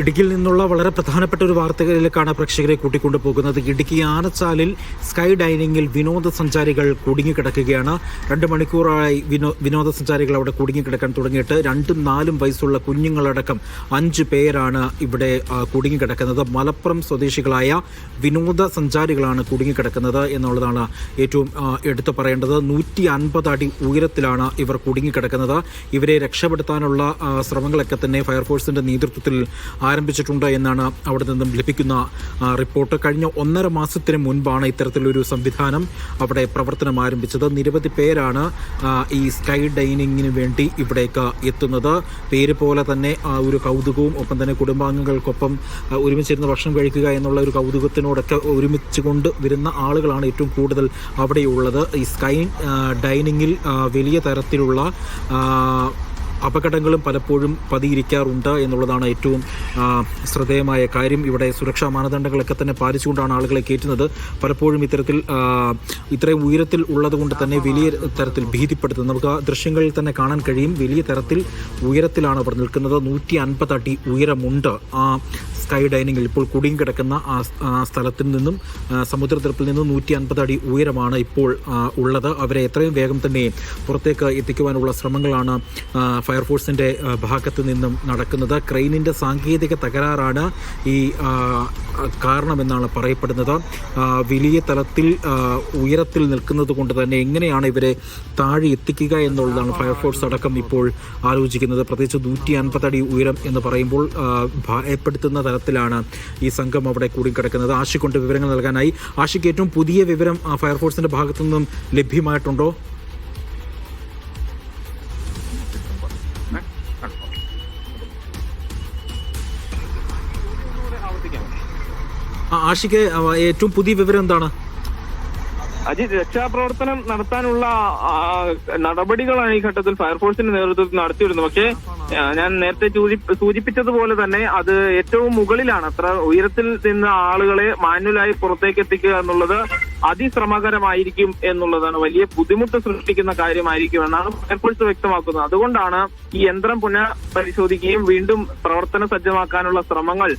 ഇടുക്കിയിൽ നിന്നുള്ള വളരെ പ്രധാനപ്പെട്ട ഒരു വാർത്തകളിലേക്കാണ് പ്രേക്ഷകരെ കൂട്ടിക്കൊണ്ടു പോകുന്നത്. ഇടുക്കി ആനച്ചാലിൽ സ്കൈ ഡൈനിങ്ങിൽ വിനോദസഞ്ചാരികൾ കുടുങ്ങിക്കിടക്കുകയാണ്. രണ്ട് മണിക്കൂറായി വിനോ വിനോദസഞ്ചാരികൾ അവിടെ കുടുങ്ങിക്കിടക്കാൻ തുടങ്ങിയിട്ട് രണ്ടും നാലും വയസ്സുള്ള കുഞ്ഞുങ്ങളടക്കം അഞ്ച് പേരാണ് ഇവിടെ കുടുങ്ങിക്കിടക്കുന്നത്. മലപ്പുറം സ്വദേശികളായ വിനോദസഞ്ചാരികളാണ് കുടുങ്ങിക്കിടക്കുന്നത് എന്നുള്ളതാണ് ഏറ്റവും എടുത്തു പറയേണ്ടത്. നൂറ്റി അൻപത് അടി ഉയരത്തിലാണ് ഇവർ കുടുങ്ങിക്കിടക്കുന്നത്. ഇവരെ രക്ഷപ്പെടുത്താനുള്ള ശ്രമങ്ങളൊക്കെ തന്നെ ഫയർഫോഴ്സിന്റെ നേതൃത്വത്തിൽ ആരംഭിച്ചിട്ടുണ്ട് എന്നാണ് അവിടെ നിന്നും ലഭിക്കുന്ന റിപ്പോർട്ട്. കഴിഞ്ഞ ഒന്നര മാസത്തിന് മുൻപാണ് ഇത്തരത്തിലൊരു സംവിധാനം അവിടെ പ്രവർത്തനം ആരംഭിച്ചത്. നിരവധി പേരാണ് ഈ സ്കൈ ഡൈനിങ്ങിന് വേണ്ടി ഇവിടേക്ക് എത്തുന്നത്. പേര് പോലെ തന്നെ ആ ഒരു കൗതുകവും ഒപ്പം തന്നെ കുടുംബാംഗങ്ങൾക്കൊപ്പം ഒരുമിച്ചിരുന്ന് ഭക്ഷണം കഴിക്കുക എന്നുള്ള ഒരു കൗതുകത്തിനോടൊക്കെ ഒരുമിച്ച് കൊണ്ട് വരുന്ന ആളുകളാണ് ഏറ്റവും കൂടുതൽ അവിടെയുള്ളത്. ഈ സ്കൈ ഡൈനിങ്ങിൽ വലിയ തരത്തിലുള്ള അപകടങ്ങളും പലപ്പോഴും പതിയിരിക്കാറുണ്ട് എന്നുള്ളതാണ് ഏറ്റവും ശ്രദ്ധേയമായ കാര്യം. ഇവിടെ സുരക്ഷാ മാനദണ്ഡങ്ങളൊക്കെ തന്നെ പാലിച്ചുകൊണ്ടാണ് ആളുകളെ കയറ്റുന്നത്. പലപ്പോഴും ഇത്തരത്തിൽ ഇത്രയും ഉയരത്തിൽ ഉള്ളതുകൊണ്ട് തന്നെ വലിയ തരത്തിൽ ഭീതിപ്പെടുത്തുന്നത്. നമുക്ക് ആ ദൃശ്യങ്ങളിൽ തന്നെ കാണാൻ കഴിയും. വലിയ തരത്തിൽ ഉയരത്തിലാണ് അവർ നിൽക്കുന്നത്. നൂറ്റി അൻപത് അടി ഉയരമുണ്ട്. ആ സ്കൈ ഡൈനിങ്ങിൽ ഇപ്പോൾ കുടുങ്ങി കിടക്കുന്ന ആ സ്ഥലത്തിൽ നിന്നും ആ, നിന്നും നൂറ്റി അൻപത് അടി ഉയരമാണ് ഇപ്പോൾ ഉള്ളത്. അവരെ എത്രയും വേഗം തന്നെ പുറത്തേക്ക് എത്തിക്കുവാനുള്ള ശ്രമങ്ങളാണ് ഫയർഫോഴ്സിന്റെ ഭാഗത്ത് നിന്നും നടക്കുന്നത്. ക്രെയിനിന്റെ സാങ്കേതിക തകരാറാണ് ഈ കാരണമെന്നാണ് പറയപ്പെടുന്നത്. വലിയ തലത്തിൽ ഉയരത്തിൽ നിൽക്കുന്നത് കൊണ്ട് തന്നെ എങ്ങനെയാണ് ഇവരെ താഴെ എത്തിക്കുക എന്നുള്ളതാണ് ഫയർഫോഴ്സ് അടക്കം ഇപ്പോൾ ആലോചിക്കുന്നത്. പ്രത്യേകിച്ച് നൂറ്റി അൻപത് അടി ഉയരം എന്ന് പറയുമ്പോൾ ഭയപ്പെടുത്തുന്ന ഭയപ്പെടുത്തുന്ന തരത്തിലാണ് ഈ സംഘം അവിടെ കൂടിക്കിടക്കുന്നത്. ആശിക്കൊണ്ട് വിവരങ്ങൾ നൽകാനായി. ആശിക്ക് ഏറ്റവും പുതിയ വിവരം ഫയർഫോഴ്സിന്റെ ഭാഗത്തു നിന്നും ലഭ്യമായിട്ടുണ്ടോ? ആഷിക്ക് ഏറ്റവും പുതിയ വിവരം എന്താണ്? അജിത് രക്ഷാപ്രവർത്തനം നടത്താനുള്ള നടപടികളാണ് ഈ ഘട്ടത്തിൽ ഫയർഫോഴ്സിന്റെ നേതൃത്വത്തിൽ നടത്തിവരുന്നത്. പക്ഷേ ഞാൻ നേരത്തെ സൂചിപ്പിച്ചതുപോലെ തന്നെ അത് ഏറ്റവും മുകളിലാണ്. അത്ര ഉയരത്തിൽ നിന്ന് ആളുകളെ മാനുവലായി പുറത്തേക്ക് എത്തിക്കുക എന്നുള്ളത് അതിശ്രമകരമായിരിക്കും എന്നുള്ളതാണ്. വലിയ ബുദ്ധിമുട്ട് സൃഷ്ടിക്കുന്ന കാര്യമായിരിക്കും എന്നാണ് ഫയർഫോഴ്സ് വ്യക്തമാക്കുന്നത്. അതുകൊണ്ടാണ് ഈ യന്ത്രം പുനഃപരിശോധിക്കുകയും വീണ്ടും പ്രവർത്തന സജ്ജമാക്കാനുള്ള ശ്രമങ്ങൾ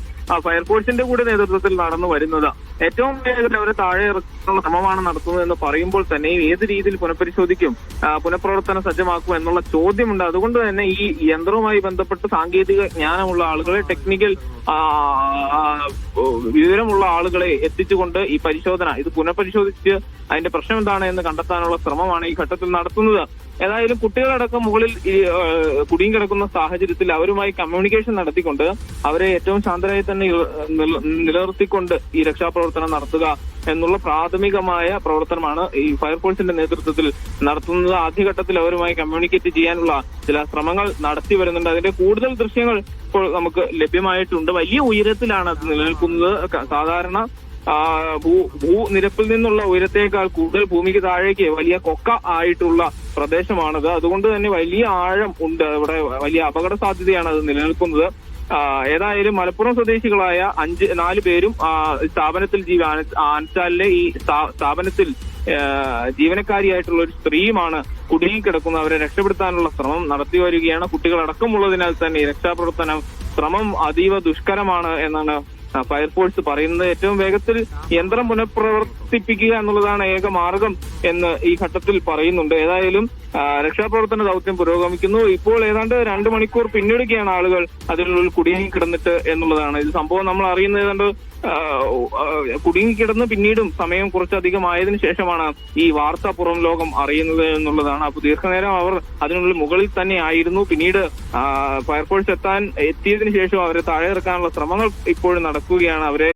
ഫയർഫോഴ്സിന്റെ കൂടെ നേതൃത്വത്തിൽ നടന്നു വരുന്നത്. ഏറ്റവും വേഗത്തിൽ അവരെ താഴെ ഇറക്കാനുള്ള ശ്രമമാണ് നടത്തുന്നത് എന്ന് പറയുമ്പോൾ തന്നെ ഏത് രീതിയിൽ പുനഃപരിശോധിക്കും പുനഃപ്രവർത്തനം സജ്ജമാക്കും എന്നുള്ള ചോദ്യമുണ്ട്. അതുകൊണ്ട് തന്നെ ഈ യന്ത്രവുമായി ബന്ധപ്പെട്ട് സാങ്കേതിക ജ്ഞാനമുള്ള ആളുകളെ ടെക്നിക്കൽ വിവരമുള്ള ആളുകളെ എത്തിച്ചുകൊണ്ട് ഈ പരിശോധന ഇത് പുനഃപരിശോധിച്ച് അതിന്റെ പ്രശ്നം എന്താണ് എന്ന് കണ്ടെത്താനുള്ള ശ്രമമാണ് ഈ ഘട്ടത്തിൽ നടത്തുന്നത്. ഏതായാലും കുട്ടികളടക്കം മുകളിൽ കുടുങ്ങിക്കിടക്കുന്ന സാഹചര്യത്തിൽ അവരുമായി കമ്മ്യൂണിക്കേഷൻ നടത്തിക്കൊണ്ട് അവരെ ഏറ്റവും ശാന്തരായി തന്നെ നിലനിർത്തിക്കൊണ്ട് ഈ രക്ഷാപ്രവർത്തനം നടത്തുക എന്നുള്ള പ്രാഥമികമായ പ്രവർത്തനമാണ് ഈ ഫയർഫോഴ്സിന്റെ നേതൃത്വത്തിൽ നടത്തുന്നത്. ആദ്യഘട്ടത്തിൽ അവരുമായി കമ്മ്യൂണിക്കേറ്റ് ചെയ്യാനുള്ള ചില ശ്രമങ്ങൾ നടത്തി വരുന്നുണ്ട്. അതിന്റെ കൂടുതൽ ദൃശ്യങ്ങൾ ഇപ്പോൾ നമുക്ക് ലഭ്യമായിട്ടുണ്ട്. വലിയ ഉയരത്തിലാണ് അത് നിലനിൽക്കുന്നത്. സാധാരണ ഭൂനിരപ്പിൽ നിന്നുള്ള ഉയരത്തേക്കാൾ കൂടുതൽ ഭൂമിക്ക് താഴേക്ക് വലിയ കൊക്ക ആയിട്ടുള്ള പ്രദേശമാണത്. അതുകൊണ്ട് തന്നെ വലിയ ആഴം ഉണ്ട്. ഇവിടെ വലിയ അപകട സാധ്യതയാണ് അത് നിലനിൽക്കുന്നത്. ഏതായാലും മലപ്പുറം സ്വദേശികളായ അഞ്ച് നാല് പേരും സ്ഥാപനത്തിൽ ജീവ ആന- ആനച്ചാലിലെ ഈ സ്ഥാപനത്തിൽ ജീവനക്കാരിയായിട്ടുള്ള ഒരു സ്ത്രീയുമാണ് കുടുങ്ങിക്കിടക്കുന്നത് അവരെ രക്ഷപ്പെടുത്താനുള്ള ശ്രമം നടത്തി വരികയാണ്. കുട്ടികളടക്കമുള്ളതിനാൽ തന്നെ രക്ഷാപ്രവർത്തനം ശ്രമം അതീവ ദുഷ്കരമാണ് എന്നാണ് ഫയർഫോഴ്സ് പറയുന്നത് ഏറ്റവും വേഗത്തിൽ യന്ത്രം പുനഃപ്രവർത്തിപ്പിക്കുക എന്നുള്ളതാണ് ഏക മാർഗം എന്ന് ഈ ഘട്ടത്തിൽ പറയുന്നുണ്ട്. ഏതായാലും രക്ഷാപ്രവർത്തന ദൗത്യം പുരോഗമിക്കുന്നു. ഇപ്പോൾ ഏതാണ്ട് രണ്ട് മണിക്കൂർ പിന്നിടുകയാണ് ആളുകൾ അതിനുള്ളിൽ കുടുങ്ങി കിടന്നിട്ട് എന്നുള്ളതാണ്. ഇത് സംഭവം നമ്മൾ അറിയുന്നത് ഏതാണ്ട് കുടുങ്ങി കിടന്ന് പിന്നീടും സമയം കുറച്ചധികം ആയതിനു ശേഷമാണ് ഈ വാർത്ത പുറം ലോകം അറിയുന്നത് എന്നുള്ളതാണ്. അപ്പൊ ദീർഘനേരം അവർ അതിനുള്ളിൽ മുകളിൽ തന്നെ ആയിരുന്നു. പിന്നീട് ഫയർഫോഴ്സ് എത്താൻ എത്തിയതിനു ശേഷം അവരെ താഴെ ഇറക്കാനുള്ള ശ്രമങ്ങൾ ഇപ്പോഴും നടക്കുകയാണ്. അവരെ